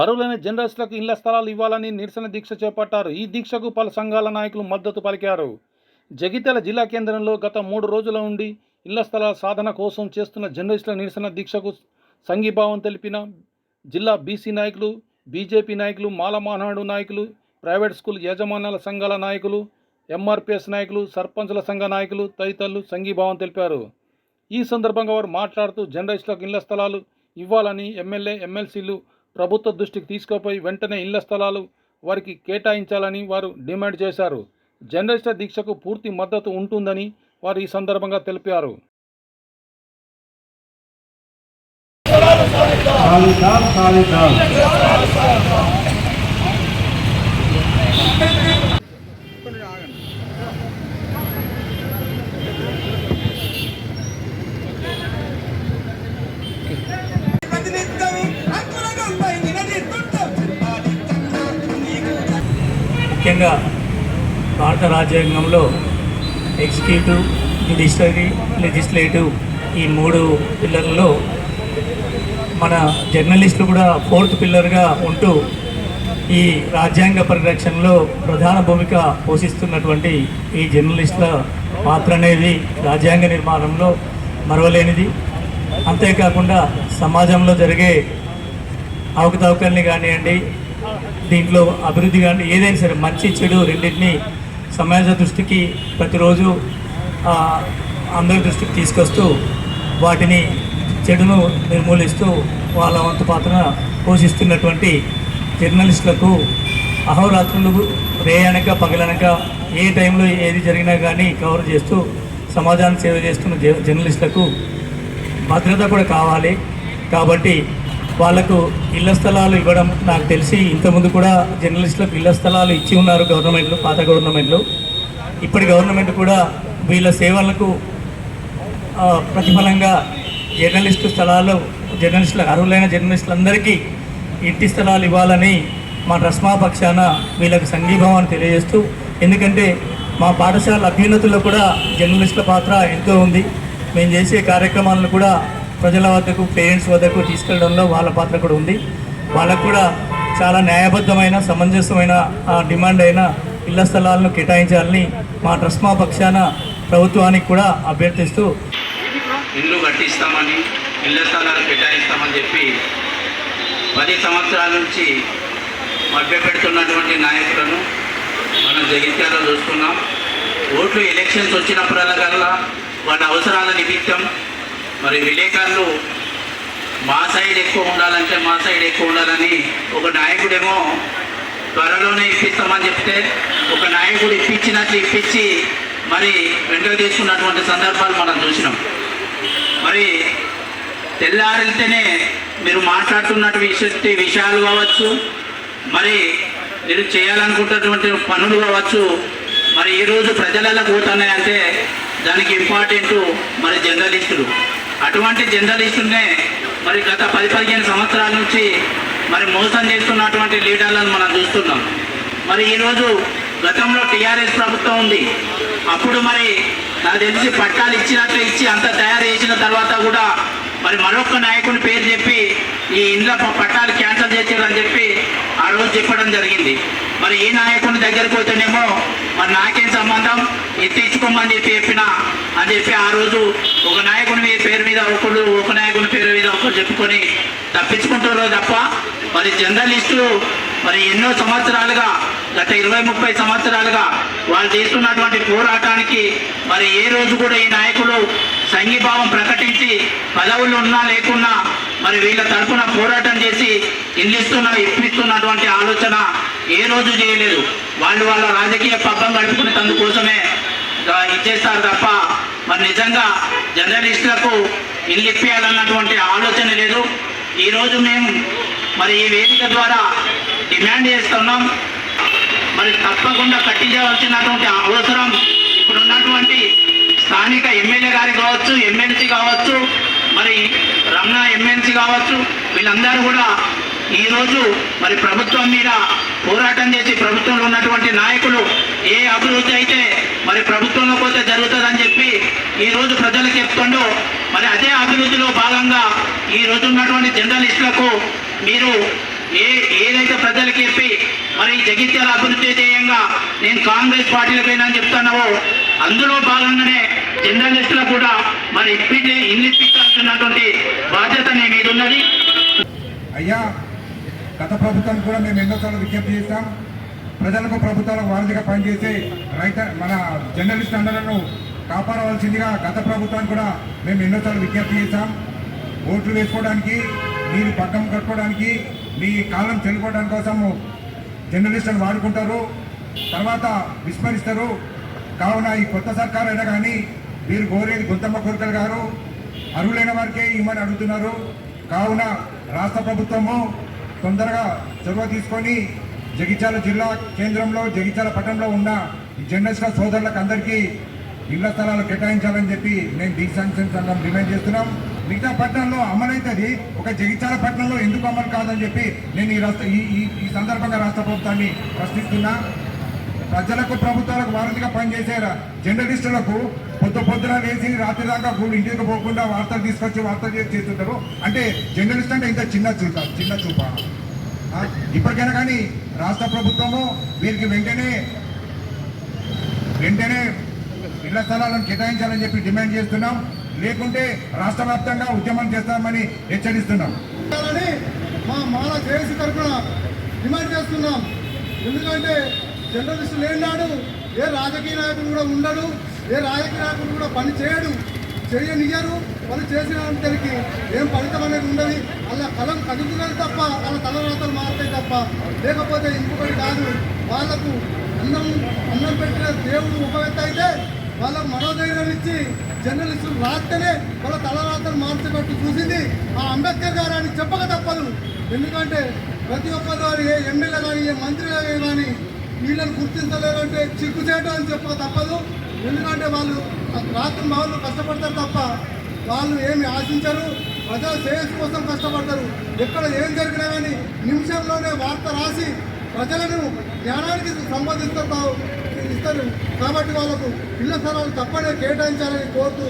అర్హులైన జర్నలిస్టులకు ఇళ్ళ స్థలాలు ఇవ్వాలని నిరసన దీక్ష చేపట్టారు. ఈ దీక్షకు పలు సంఘాల నాయకులు మద్దతు పలికారు. జగిత్యాల జిల్లా కేంద్రంలో గత మూడు రోజుల నుండి ఇళ్ళ స్థలాల సాధన కోసం చేస్తున్న జర్నలిస్టుల నిరసన దీక్షకు సంఘీభావం తెలిపిన జిల్లా బీసీ నాయకులు బీజేపీ నాయకులు మాలమానాడు నాయకులు ప్రైవేట్ స్కూల్ యాజమాన్యాల సంఘాల నాయకులు ఎంఆర్పిఎస్ నాయకులు సర్పంచుల సంఘ నాయకులు తదితరులు సంఘీభావం తెలిపారు. ఈ సందర్భంగా వారు మాట్లాడుతూ జర్నలిస్టులకు ఇళ్ళ స్థలాలు ఇవ్వాలని ఎమ్మెల్యే ఎమ్మెల్సీలు ప్రభుత్వ దృష్టికి తీసుకుపోయి వెంటనే ఇళ్ళ స్థలాలు వారికి కేటాయించాలని వారు డిమాండ్ చేశారు. జర్నలిస్టుల దీక్షకు పూర్తి మద్దతు ఉంటుందని వారు ఈ సందర్భంగా తెలిపారు. కాళిదాం కాళిదాం ముఖ్యంగా భారత రాజ్యాంగంలో ఎగ్జిక్యూటివ్ జ్యుడిషియరీ లెజిస్లేటివ్ ఈ మూడు పిల్లర్లలో మన జర్నలిస్టులు కూడా ఫోర్త్ పిల్లర్గా ఉంటూ ఈ రాజ్యాంగ పరిరక్షణలో ప్రధాన భూమిక పోషిస్తున్నటువంటి ఈ జర్నలిస్టుల పాత్ర అనేది రాజ్యాంగ నిర్మాణంలో మరవలేనిది. అంతేకాకుండా సమాజంలో జరిగే అవకతవకల్ని కానివ్వండి దీంట్లో అభివృద్ధి కానీ ఏదైనా సరే మంచి చెడు రెండింటిని సమాజ దృష్టికి ప్రతిరోజు అందరి దృష్టికి తీసుకొస్తూ వాటిని చెడును నిర్మూలిస్తూ వాళ్ళ వంతు పాత్ర పోషిస్తున్నటువంటి జర్నలిస్టులకు అహోరాత్రులు రేయనక పగలనక ఏ టైంలో ఏది జరిగినా కానీ కవర్ చేస్తూ సమాజాన్ని సేవ చేస్తున్న జ- జర్నలిస్టులకు భద్రత కూడా కావాలి. కాబట్టి వాళ్ళకు ఇళ్ళ స్థలాలు ఇవ్వడం నాకు తెలిసి ఇంతకుముందు కూడా జర్నలిస్టులకు ఇళ్ళ స్థలాలు ఇచ్చి ఉన్నారు గవర్నమెంట్లు పాత గవర్నమెంట్లు. ఇప్పటి గవర్నమెంట్ కూడా వీళ్ళ సేవలకు ప్రతిఫలంగా జర్నలిస్టు స్థలాలు జర్నలిస్టుల అర్హులైన జర్నలిస్టులందరికీ ఇంటి స్థలాలు ఇవ్వాలని మా రస్మా పక్షాన వీళ్ళకి సంఘీభావాన్ని తెలియజేస్తూ ఎందుకంటే మా పాఠశాల అభ్యున్నతుల్లో కూడా జర్నలిస్టుల పాత్ర ఎంతో ఉంది. మేము చేసే కార్యక్రమాలను కూడా ప్రజల వద్దకు పేరెంట్స్ వద్దకు తీసుకెళ్ళడంలో వాళ్ళ పాత్ర కూడా ఉంది. వాళ్ళకు కూడా చాలా న్యాయబద్ధమైన సమంజసమైన ఆ, డిమాండ్ అయిన ఇళ్ళ స్థలాలను కేటాయించాలని మా ట్రస్మా పక్షాన ప్రభుత్వానికి కూడా అభ్యర్థిస్తూ ఇల్లు కట్టిస్తామని ఇళ్ళ స్థలాలు కేటాయిస్తామని చెప్పి పది సంవత్సరాల నుంచి మభ్యపెడుతున్నటువంటి నాయకులను మనం జగిత్యాలో చూస్తున్నాం. ఓట్లు ఎలక్షన్స్ వచ్చినప్పుడల్లా వాళ్ళ అవసరాల నిమిత్తం మరి విలేకరులు మా సైడ్ ఎక్కువ ఉండాలంటే మా సైడ్ ఎక్కువ ఉండాలని ఒక నాయకుడేమో త్వరలోనే ఇప్పిస్తామని చెప్తే ఒక నాయకుడు ఇప్పించినట్లు ఇప్పించి మరి వెంట తీసుకున్నటువంటి సందర్భాలు మనం చూసినాం. మరి తెల్లారితేనే మీరు మాట్లాడుతున్నటువంటి విషయ విషయాలు కావచ్చు మరి మీరు చేయాలనుకుంటున్నటువంటి పనులు కావచ్చు మరి ఈరోజు ప్రజలలో పోతున్నాయంటే దానికి ఇంపార్టెంట్ మరి జర్నలిస్టులు. అటువంటి జర్నలిస్టులనే మరి గత పది పదిహేను సంవత్సరాల నుంచి మరి మోసం చేస్తున్నటువంటి లీడర్లను మనం చూస్తున్నాం. మరి ఈరోజు గతంలో టీఆర్ఎస్ ప్రభుత్వం ఉంది. అప్పుడు మరి నాకు తెలిసి పట్టాలు ఇచ్చినట్టు ఇచ్చి అంత తయారు చేసిన తర్వాత కూడా మరి మరొక నాయకుని పేరు చెప్పి ఈ ఇండ్ల పట్టాలు క్యాన్సిల్ చేశారని చెప్పి ఆ రోజు చెప్పడం జరిగింది. మరి ఈ నాయకుని దగ్గరికి పోతేనేమో మరి నాకేం సంబంధం? ఎత్తించుకోమని చెప్పి చెప్పిన అని చెప్పి ఆ రోజు ఒక నాయకుని పేరు మీద ఒకరు ఒక నాయకుని పేరు మీద ఒకరు చెప్పుకొని తప్పించుకుంటారో తప్ప మరి జర్నలిస్టులు మరి ఎన్నో సంవత్సరాలుగా గత ఇరవై ముప్పై సంవత్సరాలుగా వాళ్ళు తీసుకున్నటువంటి పోరాటానికి మరి ఏ రోజు కూడా ఈ నాయకులు సంఘీభావం ప్రకటించి పదవులు ఉన్నా లేకున్నా మరి వీళ్ళ తరఫున పోరాటం చేసి ఇల్లిస్తున్న ఇప్పిస్తున్నటువంటి ఆలోచన ఏ రోజు చేయలేదు. వాళ్ళు వాళ్ళ రాజకీయ పబ్బం గడుపుకునేందుకోసమే తందుకోసమే ఇచ్చేస్తారు తప్ప మరి నిజంగా జర్నలిస్టులకు ఇల్లు ఇప్పించాలన్నటువంటి ఆలోచన లేదు. ఈరోజు మేము మరి ఈ వేదిక ద్వారా డిమాండ్ చేస్తున్నాం. మరి తప్పకుండా కట్టించవలసినటువంటి అవసరం ఇప్పుడున్నటువంటి స్థానిక ఎమ్మెల్యే గారి కావచ్చు ఎమ్మెల్సీ కావచ్చు మరి రమణ ఎమ్మెల్సీ కావచ్చు వీళ్ళందరూ కూడా ఈరోజు మరి ప్రభుత్వం మీద పోరాటం చేసి ప్రభుత్వంలో ఉన్నటువంటి నాయకులు ఏ అభివృద్ధి అయితే మరి ప్రభుత్వంలో పోతే జరుగుతుందని చెప్పి ఈ రోజు ప్రజలకు చెప్తుండో. మరి అదే అభివృద్ధిలో భాగంగా ఈ రోజు ఉన్నటువంటి జర్నలిస్టులకు మీరు ఏ ఏదైతే ప్రజలకు చెప్పి మరి జగిత్యాల అభివృద్ధి ధ్యేయంగా నేను కాంగ్రెస్ పార్టీలకైనా అని చెప్తున్నావో అందులో భాగంగానే జర్నలిస్టులకు కూడా మరి ఇప్పించి ఇన్నిప్పించాల్సినటువంటి బాధ్యత నీ మీద ఉన్నది. అయ్యా గత ప్రభుత్వం కూడా మేము ఎన్నోసార్లు విజ్ఞప్తి చేస్తాం ప్రజలకు ప్రభుత్వాలకు వారధిగా పనిచేసే రైత మన జర్నలిస్ట్ అండలను కాపాడవలసిందిగా గత ప్రభుత్వాన్ని కూడా మేము ఎన్నోసార్లు విజ్ఞప్తి చేశాం. ఓట్లు వేసుకోవడానికి మీరు పక్కం కట్టుకోవడానికి మీ కాలం చెల్లుకోవడానికి కోసము జర్నలిస్టులను వాడుకుంటారు తర్వాత విస్మరిస్తారు. కావున ఈ కొత్త సర్కారు అయినా కానీ మీరు కోరేది గుంతమ్మ కోరికలు గారు అర్హులైన వారికే ఇవ్వమని అడుగుతున్నారు. కావున రాష్ట్ర ప్రభుత్వము తొందరగా చొరవ తీసుకొని జగిత్యాల జిల్లా కేంద్రంలో జగిత్యాల పట్టణంలో ఉన్న ఈ జర్నలిస్టుల సోదరులకు అందరికీ ఇళ్ళ స్థలాలు కేటాయించాలని చెప్పి మేము డీ శాంక్షన్ సంఘం డిమాండ్ చేస్తున్నాం. మిగతా పట్టణంలో అమలైతుంది. ఒక జగిత్యాల పట్టణంలో ఎందుకు అమలు కాదని చెప్పి నేను ఈ రాష్ట్ర ఈ ఈ- సందర్భంగా రాష్ట్ర ప్రభుత్వాన్ని ప్రశ్నిస్తున్నా. ప్రజలకు ప్రభుత్వాలకు వారధిగా పనిచేసే జర్నలిస్టులకు పొద్దు పొద్దున లేచి రాత్రి దాకా కూడా ఇంటికి పోకుండా వార్తలు తీసుకొచ్చి వార్తలు చేసి చేస్తుంటారు. అంటే జర్నలిస్ట్ అంటే ఇంత చిన్న చూప చిన్న చూప. ఇప్పటికైనా కానీ రాష్ట్ర ప్రభుత్వము వీరికి వెంటనే వెంటనే ఇళ్ళ స్థలాలను కేటాయించాలని చెప్పి డిమాండ్ చేస్తున్నాం. లేకుంటే రాష్ట్ర వ్యాప్తంగా ఉద్యమం చేస్తామని హెచ్చరిస్తున్నాం. మా మాల జేఏసీ తరఫున డిమాండ్ చేస్తున్నాం. ఎందుకంటే జర్నలిస్టు లేనాడు ఏ రాజకీయ నాయకుడు కూడా ఉండడు ఏ రాజకీయ నాయకుడు కూడా పని చేయడు చేయనియ్యరు. పని చేసిన తరికి ఏం ఫలితం అనేది ఉండదు. అలా కలం కదిలినది తప్ప వాళ్ళ తలరాతలు మారుతాయి తప్ప. లేకపోతే ఇంకొకటి కాదు వాళ్ళకు అన్నం అన్నం పెట్టిన దేవుడు ఉపవేత్త అయితే వాళ్ళకు మనోధైర్యం ఇచ్చి జర్నలిస్టులు రాస్తేనే వాళ్ళ తలరాతలు మార్చేటట్టు చూసింది ఆ అంబేద్కర్ గారు అని చెప్పక తప్పదు. ఎందుకంటే ప్రతి ఒక్కరు వారు ఏ ఎమ్మెల్యే కానీ ఏ మంత్రి కానీ వీళ్ళని గుర్తించలేరంటే చిక్కు చేయడం అని చెప్పక తప్పదు. ఎందుకంటే వాళ్ళు రాత్రి వాళ్ళు కష్టపడతారు తప్ప వాళ్ళు ఏమి ఆశించరు ప్రజా శ్రేయస్సు కోసం కష్టపడతారు. ఎక్కడ ఏం జరిగినా కానీ నిమిషంలోనే వార్త రాసి ప్రజలను జ్ఞానానికి సంబంధిస్తారు ఇస్తారు. కాబట్టి వాళ్ళకు ఇళ్ళ స్థలాలు తప్పనే కేటాయించాలని కోరుతూ